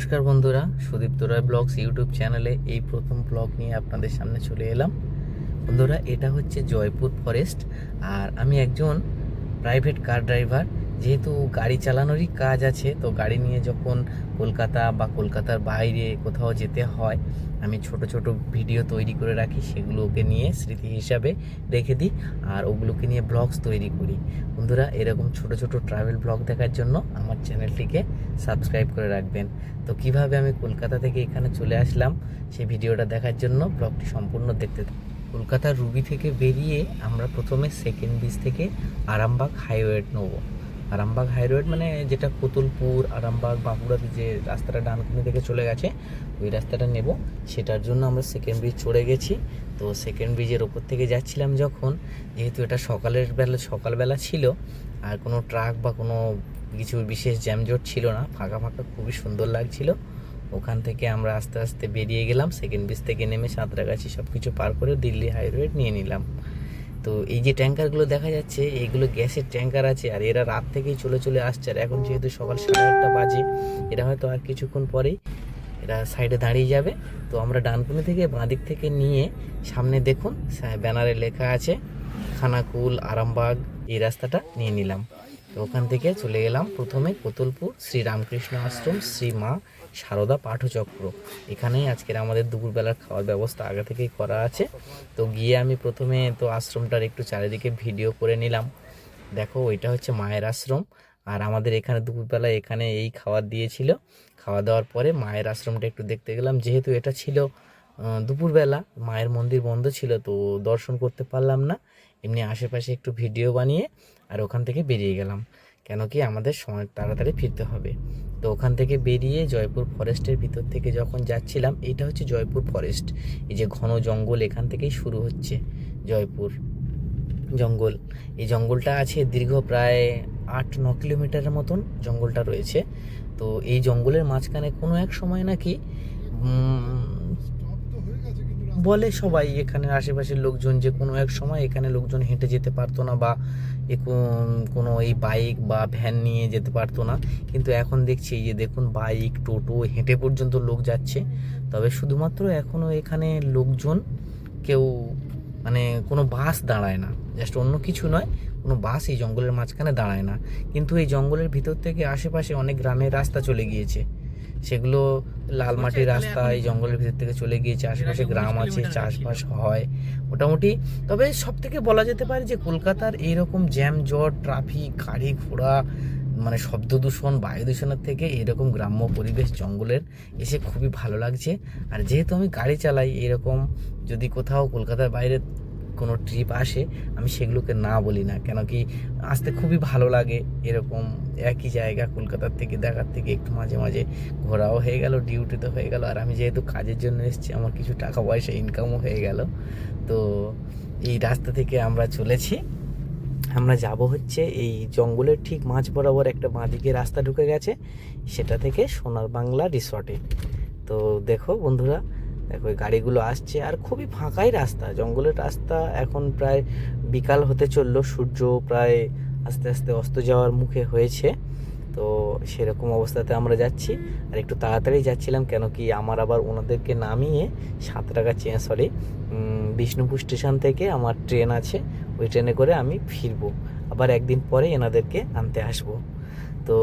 নমস্কার বন্ধুরা, Sudipta Roy blogs YouTube চ্যানেলে এই প্রথম ব্লগ নিয়ে আপনাদের সামনে চলে এলাম। বন্ধুরা, এটা হচ্ছে জয়পুর ফরেস্ট, আর আমি একজন প্রাইভেট কার ড্রাইভার। যেহেতু গাড়ি চালানোরই কাজ আছে, তো গাড়ি নিয়ে যখন কলকাতা বা কলকাতার বাইরে কোথাও যেতে হয়, আমি ছোট ছোট ভিডিও তৈরি করে রাখি, সেগুলোকে নিয়ে স্মৃতি হিসাবে রেখে দিই, আর ওগুলোকে নিয়ে ব্লগস তৈরি করি। বন্ধুরা, এরকম ছোট ছোট ট্রাভেল ব্লগ দেখার জন্য আমার চ্যানেলটিকে সাবস্ক্রাইব করে রাখবেন। তো কীভাবে আমি কলকাতা থেকে এখানে চলে আসলাম, সেই ভিডিওটা দেখার জন্য ব্লগটি সম্পূর্ণ দেখতে কলকাতার রুবি থেকে বেরিয়ে আমরা প্রথমে সেকেন্ড ব্রিজ থেকে আরামবাগ হাইওয়ে নেব। আরামবাগ হাইরোড মানে যেটা কোতুলপুর আরামবাগ বাঁকুড়াতে যে রাস্তাটা ডানকুনি থেকে চলে গেছে, ওই রাস্তাটা নেব। সেটার জন্য আমরা সেকেন্ড ব্রিজ চড়ে গেছি। তো সেকেন্ড ব্রিজের ওপর থেকে যাচ্ছিলাম যখন, যেহেতু এটা সকালের বেলা, সকালবেলা ছিল আর কোনো ট্রাক বা কোনো কিছু বিশেষ জ্যামজট ছিল না, ফাঁকা ফাঁকা খুবই সুন্দর লাগছিল। ওখান থেকে আমরা আস্তে আস্তে বেরিয়ে গেলাম সেকেন্ড ব্রিজ থেকে নেমে সাঁতরাগাছি সব কিছু পার করে দিল্লি হাইওয়ে নিয়ে নিলাম। তো এই যে ট্যাঙ্কারগুলো দেখা যাচ্ছে এইগুলো গ্যাসের ট্যাঙ্কার আছে আর এরা রাত থেকেই চলে চলে আসছে আর এখন যেহেতু সকাল সাড়ে আটটা বাজে, এরা হয়তো আর কিছুক্ষণ পরেই এরা সাইডে দাঁড়িয়ে যাবে। তো আমরা ডানকুনি থেকে বাঁদিক থেকে নিয়ে সামনে দেখুন ব্যানারে লেখা আছে খানাকুল, আরামবাগ, এই রাস্তাটা নিয়ে নিলাম। তো ওখান থেকে চলে গেলাম প্রথমে কোতলপুর, শ্রী রামকৃষ্ণ আশ্রম, শ্রী মা সারদা পাঠচক্র। এখানেই আজকের আমাদের দুপুরবেলার খাওয়ার ব্যবস্থা আগে থেকেই করা আছে। তো গিয়ে আমি প্রথমে তো আশ্রমটার একটু চারিদিকে ভিডিও করে নিলাম। দেখো, ওইটা হচ্ছে মায়ের আশ্রম। আর আমাদের এখানে দুপুরবেলা এখানে এই খাবার দিয়েছিল। খাওয়া দাওয়ার পরে মায়ের আশ্রমটা একটু দেখতে গেলাম। যেহেতু এটা ছিল দুপুরবেলা, মায়ের মন্দির বন্ধ ছিল তো দর্শন করতে পারলাম না। এমনি আশেপাশে একটু ভিডিও বানিয়ে আর ওখান থেকে বেরিয়ে গেলাম। কেন কি আমাদের সময় তাড়াতাড়ি ফিরতে হবে। তো ওখান থেকে বেরিয়ে জয়পুর ফরেস্টের ভিতর থেকে যখন যাচ্ছিলাম, এটা হচ্ছে জয়পুর ফরেস্ট। এই যে ঘন জঙ্গল এখান থেকেই শুরু হচ্ছে জয়পুর জঙ্গল। এই জঙ্গলটা আছে দীর্ঘ প্রায় আট ন কিলোমিটারের মতন জঙ্গলটা রয়েছে। তো এই জঙ্গলের মাঝখানে কোনো এক সময় নাকি বলে সবাই এখানে আশেপাশের লোকজন যে কোনো এক সময় এখানে লোকজন হেঁটে যেতে পারতো না বা কোনো এই বাইক বা ভ্যান নিয়ে যেতে পারতো না। কিন্তু এখন দেখছি যে দেখুন বাইক, টোটো হেঁটে পর্যন্ত লোক যাচ্ছে। তবে শুধুমাত্র এখনও এখানে লোকজন কেউ মানে কোনো বাস দাঁড়ায় না। জাস্ট অন্য কিছু নয় কোনো বাস এই জঙ্গলের মাঝখানে দাঁড়ায় না। কিন্তু এই জঙ্গলের ভিতর থেকে আশেপাশে অনেক গ্রামের রাস্তা চলে গিয়েছে। সেগুলো লাল মাটির রাস্তা এই জঙ্গলের ভিতর থেকে চলে গিয়েছে। আশেপাশে গ্রাম আছে চাষবাস হয় মোটামুটি। তবে সব থেকে বলা যেতে পারে যে কলকাতার এইরকম জ্যাম জট ট্রাফিক গাড়ি ঘোড়া মানে শব্দ দূষণ বায়ু দূষণের থেকে এরকম গ্রাম্য পরিবেশ জঙ্গলের এসে খুবই ভালো লাগছে। আর যেহেতু আমি গাড়ি চালাই এরকম যদি কোথাও কলকাতার বাইরে কোনো ট্রিপ আসে, আমি সেগুলোকে না বলি না। কেন কি, আসতে খুবই ভালো লাগে এরকম একই জায়গা কলকাতার থেকে দেখার থেকে একটু মাঝে মাঝে ঘোরাও হয়ে গেল ডিউটিতে হয়ে গেল। আর আমি যেহেতু কাজের জন্য এসেছি, আমার কিছু টাকা পয়সা ইনকামও হয়ে গেল। তো এই রাস্তা থেকে আমরা চলেছি। আমরা যাব হচ্ছে এই জঙ্গলের ঠিক মাঝ বরাবর একটা বাঁদিকে রাস্তা ঢুকে গেছে, সেটা থেকে সোনার বাংলা রিসর্টে তো দেখো বন্ধুরা দেখো, এই গাড়িগুলো আসছে আর খুবই ফাঁকাই রাস্তা। জঙ্গলের রাস্তা এখন প্রায় বিকাল হতে চলল, সূর্য প্রায় আস্তে আস্তে অস্ত যাওয়ার মুখে হয়েছে। তো সেরকম অবস্থাতে আমরা যাচ্ছি। আর একটু তাড়াতাড়ি যাচ্ছিলাম কেন কি আমার আবার ওনাদেরকে নামিয়ে সাঁতরাগাছি সরি বিষ্ণুপুর স্টেশন থেকে আমার ট্রেন আছে, ওই ট্রেনে করে আমি ফিরবো। আবার একদিন পরে এনাদেরকে আনতে আসব। তো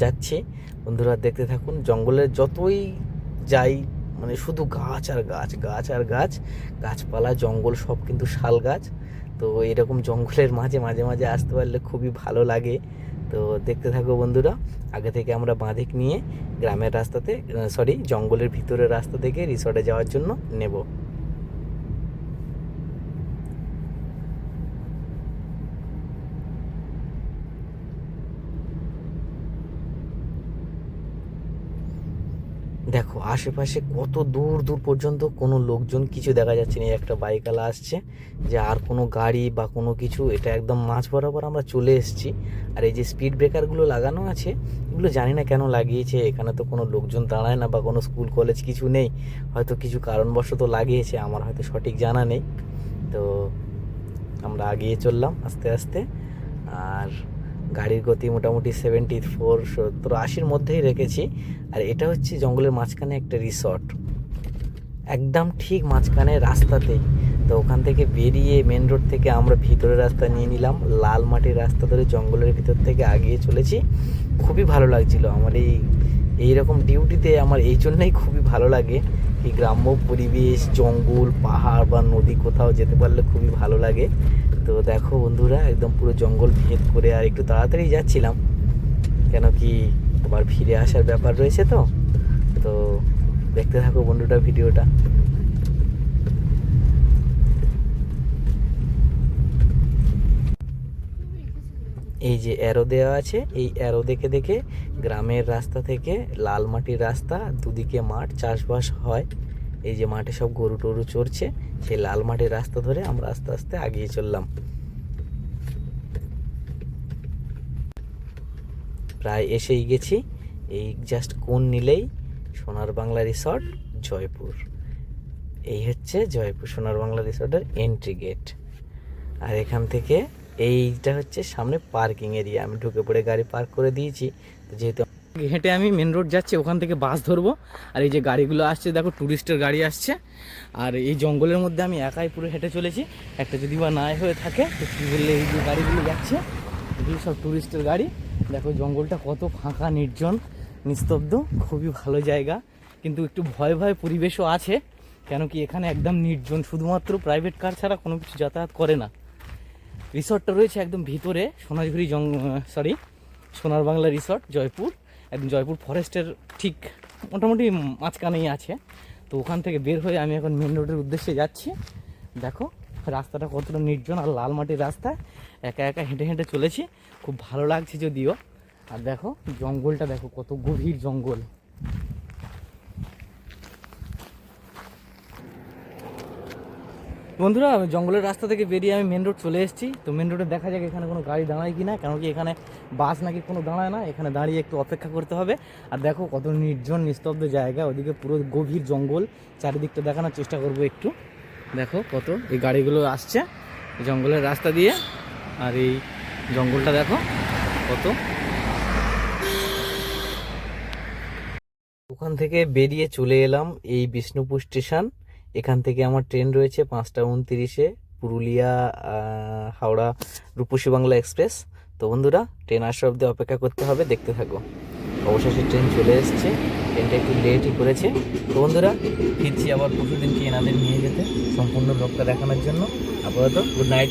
যাচ্ছি। বন্ধুরা, দেখতে থাকুন, জঙ্গলের যতই যাই মানে শুধু গাছ আর গাছ গাছ আর গাছ, গাছপালা, জঙ্গল সব কিন্তু শাল গাছ। তো এরকম জঙ্গলের মাঝে মাঝে মাঝে আসতে পারলে খুবই ভালো লাগে। তো দেখতে থাকো বন্ধুরা, আগে থেকে আমরা বাঁধিক নিয়ে গ্রামের রাস্তাতে সরি জঙ্গলের ভিতরের রাস্তা থেকে রিসর্টে যাওয়ার জন্য নেব। দেখো, আশেপাশে কত দূর দূর পর্যন্ত কোনো লোকজন কিছু দেখা যাচ্ছে না। একটা বাইকওয়ালা আসছে যে আর কোনো গাড়ি বা কোনো কিছু, এটা একদম মাঝ বরাবর আমরা চলে এসেছি। আর এই যে স্পিড ব্রেকারগুলো লাগানো আছে, এগুলো জানি না কেন লাগিয়েছে। এখানে তো কোনো লোকজন দাঁড়ায় না বা কোনো স্কুল কলেজ কিছু নেই। হয়তো কিছু কারণবশত লাগিয়েছে, আমার হয়তো সঠিক জানা নেই। তো আমরা আগিয়ে চললাম আস্তে আস্তে। আর গাড়ির গতি মোটামুটি সেভেন্টি ফোর সত্তর, আশির মধ্যেই রেখেছি। আর এটা হচ্ছে জঙ্গলের মাঝখানে একটা রিসর্ট একদম ঠিক মাঝখানে রাস্তাতেই। তো ওখান থেকে বেরিয়ে মেন রোড থেকে আমরা ভিতরের রাস্তা নিয়ে নিলাম। লাল মাটির রাস্তা ধরে জঙ্গলের ভিতর থেকে আগিয়ে চলেছি। খুবই ভালো লাগছিল। আমার এই এইরকম ডিউটিতে আমার এই জন্যই খুবই ভালো লাগে এই গ্রাম্য পরিবেশ, জঙ্গল, পাহাড় বা নদী কোথাও যেতে পারলে খুবই ভালো লাগে। দেখো বন্ধুরা, একদম পুরো জঙ্গল ভেদ করে আর একটু তাড়াতাড়ি যাচ্ছিলাম। কেন কি আবার ফিরে আসার ব্যাপার রয়েছে তো। তো দেখতে থাকো বন্ধুটা ভিডিওটা। এই যে অ্যারো দেওয়া আছে, এই অ্যারো দেখে দেখে গ্রামের রাস্তা থেকে লাল মাটির রাস্তা, দুদিকে মাঠ, চাষবাস হয়। এই যে মাঠে সব গরু টরু চড়ছে, সেই লাল মাটির রাস্তা ধরে আমরা আস্তে আস্তে আগিয়ে চললাম। প্রায় এসেই গেছি, এই জাস্ট কোন নিলেই সোনার বাংলা রিসর্ট জয়পুর। এই হচ্ছে জয়পুর সোনার বাংলা রিসর্টের এন্ট্রি গেট আর এখান থেকে এইটা হচ্ছে সামনে পার্কিং এরিয়া আমি ঢুকে পড়ে গাড়ি পার্ক করে দিয়েছি, যেহেতু হেঁটে আমি মেন রোড যাচ্ছি, ওখান থেকে বাস ধরবো। আর এই যে গাড়িগুলো আসছে, দেখো ট্যুরিস্টের গাড়ি আসছে। আর এই জঙ্গলের মধ্যে আমি একাই পুরো হেঁটে চলেছি। একটা যদি বা নাই হয়ে থাকে, তো কী বললে এই যে গাড়িগুলো যাচ্ছে, এগুলো সব ট্যুরিস্টের গাড়ি। দেখো জঙ্গলটা কত ফাঁকা, নির্জন, নিস্তব্ধ, খুবই ভালো জায়গা। কিন্তু একটু ভয় ভয় পরিবেশও আছে, কেন কি এখানে একদম নির্জন, শুধুমাত্র প্রাইভেট কার ছাড়া কোনো কিছু যাতায়াত করে না। রিসর্টটা রয়েছে একদম ভিতরে, সোনাঝুরি জং সরি সোনার বাংলা রিসর্ট জয়পুর। একদম জয়পুর ফরেস্টের ঠিক মোটামুটি মাঝখানেই আছে। তো ওখান থেকে বের হয়ে আমি এখন মেন রোডের উদ্দেশ্যে যাচ্ছি। দেখো, রাস্তাটা কতটা নির্জন আর লাল মাটির রাস্তা। একা একা হেঁটে হেঁটে চলেছি। খুব ভালো লাগছে যদিও। আর দেখো, জঙ্গলটা দেখো, কত গভীর জঙ্গল। বন্ধুরা, আমি জঙ্গলের রাস্তা থেকে বেরিয়ে আমি মেন রোড চলে এসেছি। তো মেন রোডে দেখা যাক এখানে কোনো গাড়ি দাঁড়ায় কি না কেন কি এখানে বাস নাকি কোনো দাঁড়ায় না, এখানে দাঁড়িয়ে একটু অপেক্ষা করতে হবে। আর দেখো কত নির্জন, নিস্তব্ধ জায়গা, ওদিকে পুরো গভীর জঙ্গল, চারিদিকটা দেখানোর চেষ্টা করব একটু। দেখো কত এই গাড়িগুলো আসছে জঙ্গলের রাস্তা দিয়ে, আর এই জঙ্গলটা দেখো কত। ওখান থেকে বেরিয়ে চলে এলাম এই বিষ্ণুপুর স্টেশন। এখান থেকে আমার ট্রেন রয়েছে পাঁচটা উনতিরিশে পুরুলিয়া হাওড়া, রূপসী বাংলা এক্সপ্রেস। তো বন্ধুরা, ট্রেন আসা অব্দি অপেক্ষা করতে হবে, দেখতে থাকো। অবশেষে ট্রেন চলে এসছে, ট্রেনটা একটু লেটই করেছে। তো বন্ধুরা, ফিরছি আবার পরশু দিনকে এনাদের নিয়ে যেতে, সম্পূর্ণ ব্লগটা দেখানোর জন্য। আপাতত গুড নাইট